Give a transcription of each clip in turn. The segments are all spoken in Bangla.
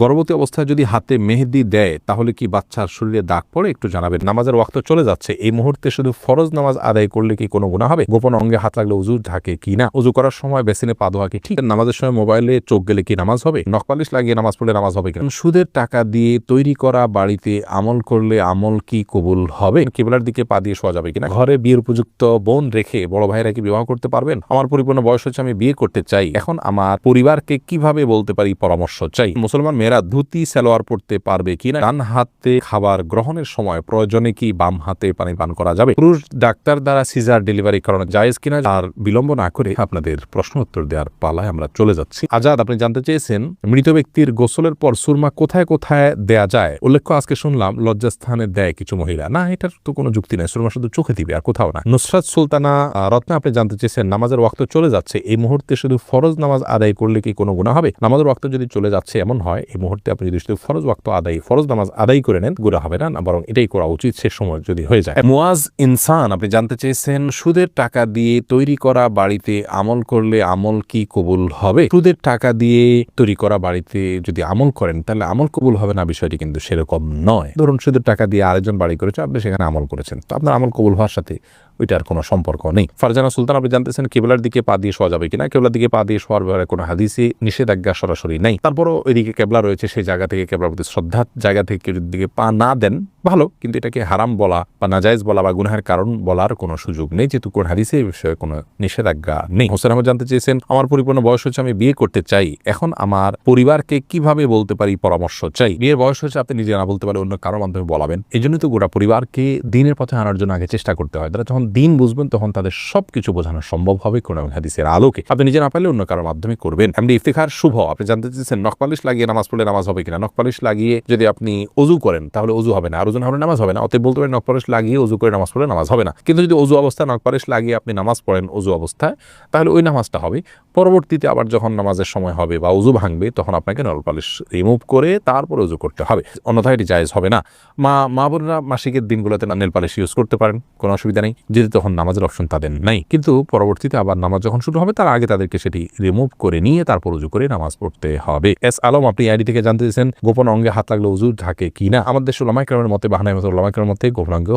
গর্ভবতী অবস্থায় যদি হাতে মেহেদি দেয়, তাহলে কি বাচ্চার শরীরে দাগ পড়ে? একটু জানাবেন। নামাজের ওয়াক্ত চলে যাচ্ছে। এই মুহূর্তে শুধু ফরজ নামাজ আদায় করলে কি কোনো গুণা হবে? গোপন অঙ্গে হাত লাগলে উজু ঢাকে কি না? উজু করার সময় বেসিনে পা ধোয়া কি ঠিক? নামাজের সময় মোবাইলে চোখ গেলে কি নামাজ হবে? নকপালিশ লাগিয়ে নামাজ পড়লে নামাজ হবে কিনা? সুদের টাকা দিয়ে তৈরি করা বাড়িতে আমল করলে আমল কি কবুল হবে? কেবলার দিকে পা দিয়ে শোয়া যাবে কিনা? ঘরে বিয়ের উপযুক্ত বোন রেখে বড় ভাইরা কি বিবাহ করতে পারবেন? আমার পরিপূর্ণ বয়স হচ্ছে, আমি বিয়ে করতে চাই। এখন আমার পরিবারকে কীভাবে বলতে পারি পরামর্শ চাই? মুসলমান মেয়েরা ধুতি, সালোয়ার পড়তে পারবে কিনা, ডান হাতে খাবার গ্রহণের সময় প্রয়োজনে কি বাম হাতে পানি পান করা যাবে? পুরুষ ডাক্তার দ্বারা সিজার ডেলিভারি করানো জায়েজ কিনা আর বিলম্ব না করে আপনাদের প্রশ্ন উত্তর দেওয়ার পালায় আমরা চলে যাচ্ছি। আজাদ, আপনি জানতে চেয়েছেন, মৃত ব্যক্তির গোসলের পর সুরমা কোথায় কোথায় দেয়া যায়? উল্লেখ্য, আজকে শুনলাম, লজ্জাস্থানে দেয় কিছু মহিলা। না, এটার তো কোনো যুক্তি নাই, সুরমা শুধু চোখে দিবে আর কোথাও না। নুসরাত সুলতানা রত্না, আপনি জানতে চেয়েছেন, নামাজের ওয়াক্ত চলে যাচ্ছে, এই মুহূর্তে শুধু ফরজ নামাজ আদায় করলে কি কোনো গুণা হবে? নামাজের ওয়াক্ত যদি চলে যাচ্ছে, এমন হয় এই মুহূর্তে আপনি যদি শুধু ফরজ ওয়াক্ত আদায়, ফরজ নামাজ আদায় করে নেন গুণা হবে না বরং এটাই করা উচিত সে সময় যদি হয়ে যায়। মুয়াজ ইনসান, আপনি জানতে চেয়েছেন, সুদের টাকা দিয়ে তৈরি করা বাড়িতে আমল করলে আমল কি কবুল হবে? সুদের টাকা দিয়ে তৈরি করা বাড়িতে যদি আমল করেন, তাহলে আমল কবুল হবে না বিষয়টি কিন্তু সেরকম নয়। ধরুন সুদের টাকা দিয়ে আরেকজন বাড়ি করেছে, আপনি সেখানে আমল করেছেন। তো আপনার আমল কবুল হওয়ার সাথে ওইটার কোনো সম্পর্ক নেই। ফারজানা সুলতান, আপনি জানতেছেন কেবলার দিকে পা দিয়ে শোয়া যাবে কিনা? কেবলার দিকে পা দিয়ে শোয়ার ব্যাপারে কোনো হাদিসি নিষেধাজ্ঞা সরাসরি নেই। তারপরও ওইদিকে কেবলা রয়েছে, সেই জায়গা থেকে কেবলার প্রতি শ্রদ্ধার জায়গা থেকে কেউ দিকে পা না দেন ভালো, কিন্তু এটাকে হারাম বলা বা নাজায়েজ বলা বা গুনাহের কারণ বলার কোনো সুযোগ নেই, যেহেতু কোন হাদিসে এই বিষয়ে কোনো নিষেধাজ্ঞা নেই। হোসেন আহমদ জানতে চেয়েছেন, আমার পরিপূর্ণ বয়স হচ্ছে আমি বিয়ে করতে চাই। এখন আমার পরিবারকে কীভাবে বলতে পারি পরামর্শ চাই? বিয়ের বয়স হচ্ছে আপনি নিজে না বলতে পারে অন্য কারোর মাধ্যমে বলাবেন এই জন্যই তো গোটা পরিবারকে দিনের পথে আনার জন্য আগে চেষ্টা করতে হয়। তারা যখন দিন বুঝবেন, তখন তাদের সবকিছু বোঝানো সম্ভব হবে কোন হাদিসের আলোকে। আপনি নিজে না পারলে অন্য কারোর মাধ্যমে করবেন। এমনি ইফতিখার শুভ, আপনি জানতে চেয়েছেন নখপালিশ লাগিয়ে নামাজ পড়লে নামাজ হবে কিনা? নখপালিশ লাগিয়ে যদি আপনি অজু করেন, তাহলে অজু হবে না। আর ওজু না হলে নামাজ হবে না। অতএব বলতে পারেন নকপারেশ লাগিয়ে অজু করে নামাজ পড়লে নামাজ হবে না। কিন্তু যদি অজু অবস্থায় নকপারেশ লাগিয়ে আপনি নামাজ পড়েন অজু অবস্থায়, তাহলে ওই নামাজটা হবে। পরবর্তীতে আবার যখন নামাজের সময় হবে বা উজু ভাঙবে, তখন আপনাকে নলপালিশ রিমুভ করে তারপর উজু করতে হবে। অন্যথায় এটি জায়েজ হবে না। মা মা বোনেরা মাসিকের দিনগুলোতে নেল পালিশ ইউজ করতে পারেন, কোনো অসুবিধা নেই। যদি তখন নামাজের অপশন তাদের নাই। কিন্তু পরবর্তীতে আবার নামাজ যখন শুরু হবে, তার আগে তাদেরকে সেটি রিমুভ করে নিয়ে তারপর উজু করে নামাজ পড়তে হবে। এস আলম, আপনি আইডি থেকে জানতে চেয়েছেন, গোপন অঙ্গে হাত লাগলে উজু থাকে কি না? আমাদের দেশের ওলামাইকরমের মতে, বাহানায় মতো ওলামাইকরমের মতে গোপন অঙ্গে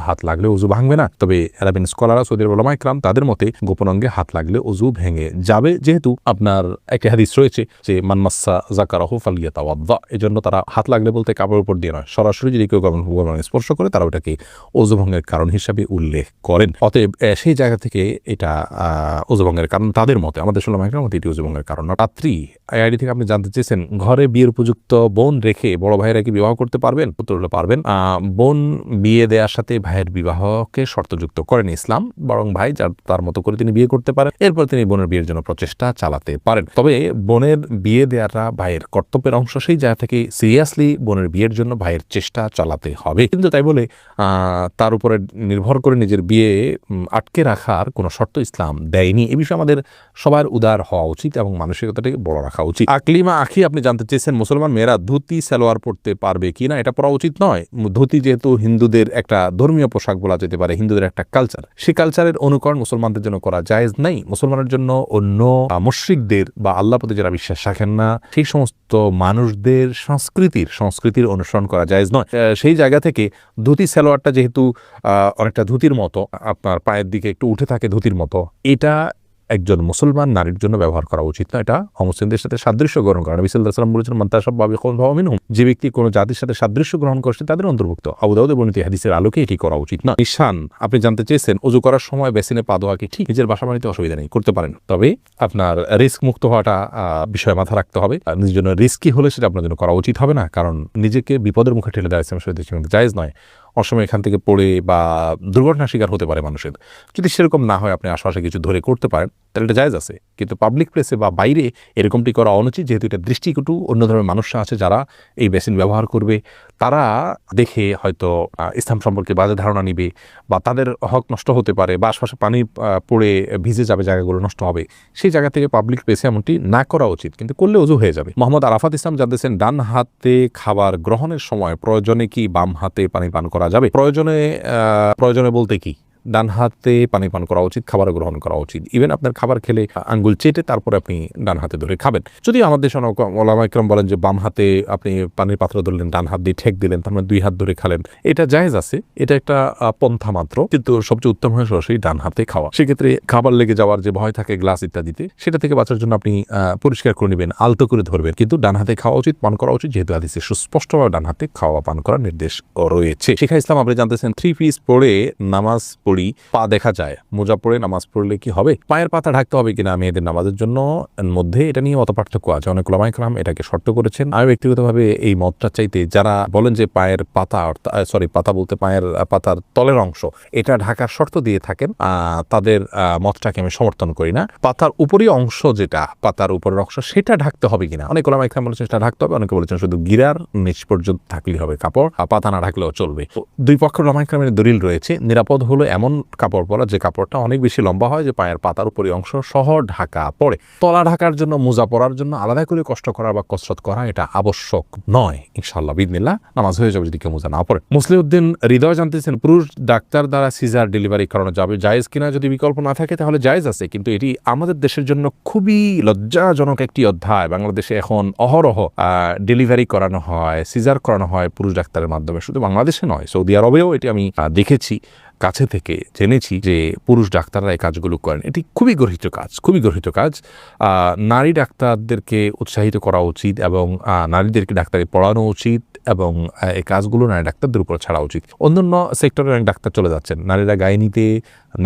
হাত লাগলে উজু ভাঙবে না। তবে অ্যারাবিন স্কলাররা সৌদি ওলামাইকরাম তাদের মতে, গোপন অঙ্গে হাত লাগলে উজু ভেঙে যাবে, যেহেতু আপনার একটি হাদিস রয়েছে যে মানমাসা জাকারাহু ফালিয়া তাওয়াদ্দা এই জন্য তারা হাত লাগলে বলতে কাপড়ের উপর দিয়ে নয়, সরাসরি যদি কেউ গরম স্পর্শ করে, তারা ওটাকে ওজুভঙ্গের কারণ হিসাবে উল্লেখ করেন। অতএব সেই জায়গা থেকে এটা ওজুভঙ্গের কারণ তাদের মতে, আমাদের ষোলো মাইকের মতে এটি ওজুভঙ্গের কারণ রাত্রি আইডি থেকে আপনি জানতে চেয়েছেন, ঘরে বিয়ের উপযুক্ত বোন রেখে বড় ভাইয়েরা কি বিবাহ করতে পারবেন? উত্তর হলে পারবেন। বোন বিয়ে দেওয়ার সাথে ভাইয়ের বিবাহকে শর্তযুক্ত করেন ইসলাম, বরং ভাই যার, তার মতো করে তিনি বিয়ে করতে পারেন। এরপর তিনি বোনের বিয়ের জন্য প্রচেষ্টা চালাতে পারেন। তবে বোনের বিয়ে দেওয়াটা ভাইয়ের কর্তব্যের অংশ সেই জায়গা থেকে সিরিয়াসলি বোনের বিয়ের জন্য ভাইয়ের চেষ্টা চালাতে হবে। কিন্তু তাই বলে তার উপরে নির্ভর করে নিজের বিয়ে আটকে রাখার কোনো শর্ত ইসলাম দেয়নি। এ বিষয়ে আমাদের সবার উদার হওয়া উচিত এবং মানসিকতাটাকে বড় রাখা উচিত। আকলিমা আখি, আপনি জানতে চেয়েছেন, মুসলমান মেয়েরা ধুতি, সালোয়ার পড়তে পারবে কি না? এটা পড়া উচিত নয়। ধুতি যেহেতু হিন্দুদের একটা ধর্মীয় পোশাক বলা যেতে পারে, হিন্দুদের একটা কালচার সেই কালচারের অনুকরণ মুসলমানদের জন্য করা জায়েজ নাই। মুসলমানের জন্য অন্য মুশ্রিকদের বা আল্লাহ যারা বিশ্বাস রাখেন না, সেই সমস্ত মানুষদের সংস্কৃতির সংস্কৃতির অনুসরণ করা যায় নয়। সেই জায়গা থেকে ধুতি সালোয়ারটা যেহেতু অনেকটা ধুতির মতো, আপনার পায়ের দিকে একটু উঠে থাকে ধুতির মতো, এটা একজন মুসলমান নারীর জন্য ব্যবহার করা উচিত না। এটা অমুসলিমদের সাথে সাদৃশ্য গ্রহণ করা। বিসাল্লাম বলেছেন মিনহুম। যে ব্যক্তি কোনো জাতির সাথে সাদৃশ্য গ্রহণ করছে তাদের অন্তর্ভুক্ত। আবুদাউদের বর্ণিত হাদিসের আলোকে এটি করা উচিত না। ঈশান আপনি জানতে চেয়েছেন, উজু করার সময় বেসিনে পা দেওয়া কি ঠিক? নিজের বাসা বাড়িতে অসুবিধা নেই, করতে পারেন। তবে আপনার রিস্ক মুক্ত হওয়াটা বিষয়ে মাথা রাখতে হবে। নিজের জন্য রিস্কি হলে সেটা আপনার জন্য করা উচিত হবে না। কারণ নিজেকে বিপদের মুখে ঠেলে দেওয়া কিন্তু জায়েজ নয়। অসময় এখান থেকে পড়ে বা দুর্ঘটনার শিকার হতে পারে মানুষের। যদি সেরকম না হয়, আপনি আশপাশে কিছু ধরে করতে পারেন। তাহলে এটা জায়জ আছে। কিন্তু পাবলিক প্লেসে বা বাইরে এরকমটি করা অনুচিত, যেহেতু এটা দৃষ্টিকটু অন্য ধরনের মানুষরা আছে যারা এই বেসিন ব্যবহার করবে। তারা দেখে হয়তো ইসলাম সম্পর্কে বাজে ধারণা নিবে বা তাদের হক নষ্ট হতে পারে বা আশপাশে পানি পড়ে ভিজে যাবে, জায়গাগুলো নষ্ট হবে। সেই জায়গা থেকে পাবলিক প্লেসে এমনটি না করা উচিত, কিন্তু করলে অজু হয়ে যাবে। মোহাম্মদ আরাফাত ইসলাম জানতেছেন, ডান হাতে খাবার গ্রহণের সময় প্রয়োজনে কি বাম হাতে পানি পান করা যাবে? প্রয়োজনে প্রয়োজনে বলতে কি? ডান হাতে পানি পান করা উচিত, খাবার গ্রহণ করা উচিত। ইভেন আপনার খাবার খেলে আঙ্গুল চেটে তারপরে আপনি ডান হাতে ধরে খাবেন। যদি আমাদের দেশে অনেক ওলামা ইকরাম বলেন যে বাম হাতে আপনি পানির পাত্র ধরলেন, ডান হাত দিয়ে ঠেক দিলেন, তার মানে দুই হাত ধরে খালেন। এটা জায়েজ আছে, এটা একটা পন্থা মাত্র। কিন্তু সবচেয়ে উত্তম হয় সরাসরি ডান হাতে খাওয়া। সেক্ষেত্রে খাবার লেগে যাওয়ার যে ভয় থাকে, গ্লাস ইত্যাদিতে, সেটা থেকে বাঁচার জন্য আপনি পরিষ্কার করে নেবেন, আলতো করে ধরবেন। কিন্তু ডান হাতে খাওয়া উচিত, পান করা উচিত, যেহেতু হাদিসে সুস্পষ্টভাবে ডান হাতে খাওয়া, পান করার নির্দেশ রয়েছে। শেখা ইসলাম, আপনি জানতেছেন থ্রি পিস পরে নামাজ পড়ি পা দেখা যায়। মোজা পরে নামাজ পড়লে কি হবে? পায়ের পাতা ঢাকতে হবে কিনা মেয়েদের নামাজের জন্য মধ্যে এটা নিয়ে অত পার্থক্য আছে। অনেক লামাইকরাম এটাকে শর্ত করেছেন। আমি ব্যক্তিগতভাবে এই মতটা চাইতে, যারা বলেন যে পায়ের পাতা সরি পাতা বলতে পায়ের পাতার তলের অংশ, এটা ঢাকার শর্ত দিয়ে থাকেন তাদের মতটাকে আমি সমর্থন করি না। পাতার উপরই অংশ যেটা, পাতার উপরের অংশ, সেটা ঢাকতে হবে কিনা? অনেক ওলামা ইকরাম বলেছেন সেটা ঢাকতে হবে, অনেকে বলেছেন শুধু গিরার নিচ পর্যন্ত থাকলেই হবে কাপড় পাতা না ঢাকলেও চলবে। দুই পক্ষের ওলামা ইকরামের দলিল রয়েছে, নিরাপদ হলো এমন কাপড় পরা যে কাপড়টা অনেক বেশি লম্বা হয় যে পায়ের পাতার উপরই অংশ সহ ঢাকা পড়ে। তলা ঢাকার জন্য, মোজা পরার জন্য আলাদা করে কষ্ট করা বা কসরত করা এটা আবশ্যক নয়। ইনশাল্লাহ বিদিনিল্লাহ, নামাজ হয়ে যাবে যদি কেউ মোজা না পড়ে মুসলিউদ্দিন হৃদয় জানতেছেন, পুরুষ ডাক্তার দ্বারা সিজার ডেলিভারি করানো যাবে। জায়েজ কিনা যদি বিকল্প না থাকে তাহলে জায়েজ আছে, কিন্তু এটি আমাদের দেশের জন্য খুবই লজ্জাজনক একটি অধ্যায়। বাংলাদেশে এখন অহরহ ডেলিভারি করানো হয়, সিজার করানো হয় পুরুষ ডাক্তারের মাধ্যমে। শুধু বাংলাদেশে নয়, সৌদি আরবেও এটি আমি দেখেছি। কাছে থেকে জেনেছি যে পুরুষ ডাক্তাররা এই কাজগুলো করেন। এটি খুবই গর্হিত কাজ, খুবই গর্হিত কাজ। নারী ডাক্তারদেরকে উৎসাহিত করা উচিত এবং নারীদেরকে ডাক্তারি পড়ানো উচিত। এবং এই কাজগুলো নারী ডাক্তারদের উপর ছাড়া উচিত। অন্যান্য সেক্টরে অনেক ডাক্তার চলে যাচ্ছেন। নারীরা গাইনিতে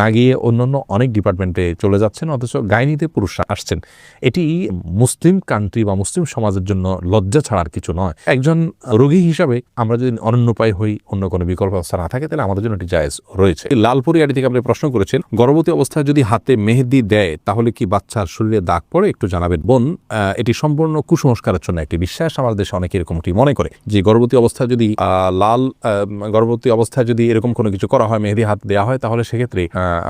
না গিয়ে অন্যান্য অনেক ডিপার্টমেন্টে চলে যাচ্ছেন, অথচ গাইনিতে পুরুষরা আসছেন। এটি মুসলিম কান্ট্রি বা মুসলিম সমাজের জন্য লজ্জা ছাড়ার কিছু নয়। একজন রোগী হিসাবে আমরা যদি অনন্যপায় হই, অন্য কোনো বিকল্প ব্যবস্থা না থাকে, তাহলে আমাদের জন্য এটি জায়জ রয়েছে। লালপুরি আড়ি থেকে আপনি প্রশ্ন করেছেন, গর্ভবতী অবস্থায় যদি হাতে মেহেদি দেয়, তাহলে কি বাচ্চার শরীরে দাগ পড়ে? একটু জানাবেন। বোন এটি সম্পূর্ণ কুসংস্কারের জন্য একটি বিশ্বাস। আমাদের দেশে অনেকে এরকমটি মনে করে যে গর্ভবতী অবস্থায় যদি লাল গর্ভবতী অবস্থায় যদি এরকম কোনো কিছু করা হয়, মেহেদি হাত দেওয়া হয়, তাহলে সেক্ষেত্রে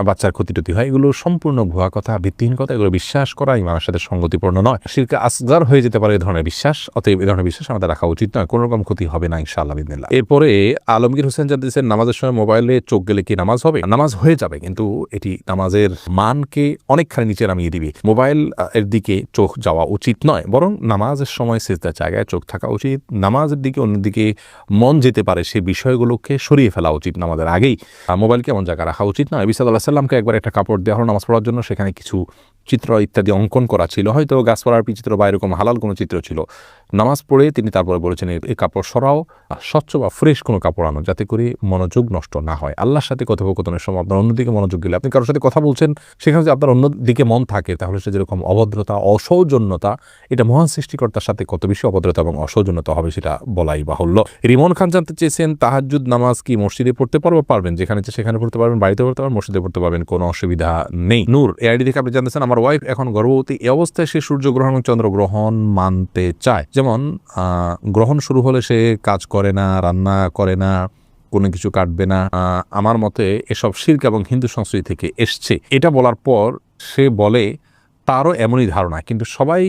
বাচ্চার ক্ষতি টতি হয়। এগুলো সম্পূর্ণ ভুয়া কথা, ভিত্তিহীন কথা, এগুলো বিশ্বাস করা ইমামের সাথে সঙ্গতিপূর্ণ নয়। শিরকে আসগার হয়ে যেতে পারে এই ধরনের বিশ্বাস, অতএব এই ধরনের বিশ্বাস আমাদের রাখা উচিত নয়। কোনো রকম ক্ষতি হবে না, ইনশাআল্লাহ, বিদিনিল্লাহ। এরপরে, আলমগীর হোসেন জানতেছেন নামাজের সময় মোবাইলে চোখ গেলে কি নামাজ হবে? নামাজ হয়ে যাবে, কিন্তু এটি নামাজের মানকে অনেকখানি নিচে নামিয়ে দিবে। মোবাইল এর দিকে চোখ যাওয়া উচিত নয়, বরং নামাজের সময় সেজদার জায়গায় চোখ থাকা উচিত। নামাজের দিকে অন্যদিকে মন যেতে পারে সে বিষয়গুলোকে সরিয়ে ফেলা উচিত না আমাদের আগেই। মোবাইলকে এমন জায়গায় রাখা উচিত না। বিসাদ আল্লাহ সাল্লামকে একবার একটা কাপড় দেওয়া হলো নামাজ পড়ার জন্য। সেখানে কিছু চিত্র ইত্যাদি অঙ্কন করা ছিল। হয়তো গাছপালার চিত্র বা এরকম হালাল কোনো চিত্র ছিল। নামাজ পড়ে তিনি তারপরে বলেছেন এই- কাপড় সরাও স্বচ্ছ বা ফ্রেশ কোনো কাপড় আনো, যাতে করে মনোযোগ নষ্ট না হয়। আল্লাহর সাথে কথোপকথনের সময় আপনার অন্যদিকে মনোযোগ গেলে আপনি কারোর সাথে কথা বলছেন, সেখানে যদি আপনার অন্যদিকে মন থাকে, তাহলে সে যেরকম অভদ্রতা, অসৌজন্যতা, এটা মহান সৃষ্টিকর্তার সাথে কত বেশি অভদ্রতা এবং অসৌজন্যতা হবে সেটা বলাই বাহুল্য। রিমন খান জানতে চেয়েছেন তাহাজুদ নামাজ কি মসজিদে পড়তে পারব? পারবেন, যেখানে সেখানে পড়তে পারবেন, বাড়িতে পড়তে পারবেন, মসজিদে পড়তে পারবেন, কোনো অসুবিধা নেই। নূর এ আইডি থেকে আপনি জানতেছেন, আমার ওয়াইফ এখন গর্ভবতী এই অবস্থায় সে সূর্যগ্রহণ চন্দ্রগ্রহণ মানতে চায়। যেমন গ্রহণ শুরু হলে সে কাজ করে না, রান্না করে না, কোনো কিছু কাটবে না আমার মতে এসব শির্ক এবং হিন্দু সংস্কৃতি থেকে এসছে। এটা বলার পর সে বলে, তারও এমনই ধারণা, কিন্তু সবাই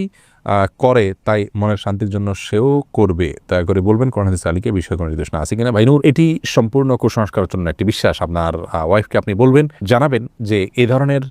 করে, তাই মনের শান্তির জন্য সেও করবে। দয়া করে বলবেন, কোরআন হাদিস আলীকে বিষয় কোনো নির্দেশনা আছে কিনা? ভাইনুর এটি সম্পূর্ণ কুসংস্কারের জন্য একটি বিশ্বাস। আপনার ওয়াইফকে আপনি বলবেন, জানাবেন যে এই ধরনের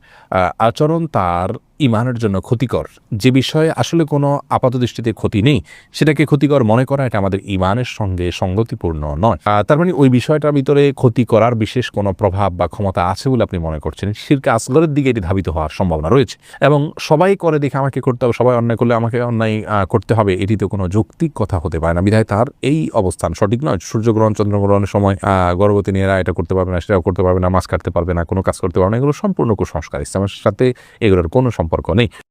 আচরণ তার ইমানের জন্য ক্ষতিকর। যে বিষয়ে আসলে কোনো আপাত দৃষ্টিতে ক্ষতি নেই, সেটাকে ক্ষতিকর মনে করা এটা আমাদের ইমানের সঙ্গে সঙ্গতিপূর্ণ নয়। তার মানে ওই বিষয়টার ভিতরে ক্ষতি করার বিশেষ কোনো প্রভাব বা ক্ষমতা আছে বলে আপনি মনে করছেন। শিরকে আসগরের দিকে এটি ধাবিত হওয়ার সম্ভাবনা রয়েছে এবং সবাই করে দেখে আমাকে করতে হবে, সবাই অন্যায় করলে আমাকে অন্যায় করতে হবে, এটি তো কোনো যৌক্তিক কথা হতে পারে না। বিধায় তার এই অবস্থান সঠিক নয়। সূর্যগ্রহণ, চন্দ্রগ্রহণের সময় গর্ভবতী মেয়েরা এটা করতে পারবে না, সেটাও করতে পারবে না, মাছ কাটতে পারবে না, কোনো কাজ করতে পারবে না, এগুলো সম্পূর্ণ কুসংস্কার। ইসলামের সাথে এগুলোর কোনো সম্পর্ক নেই।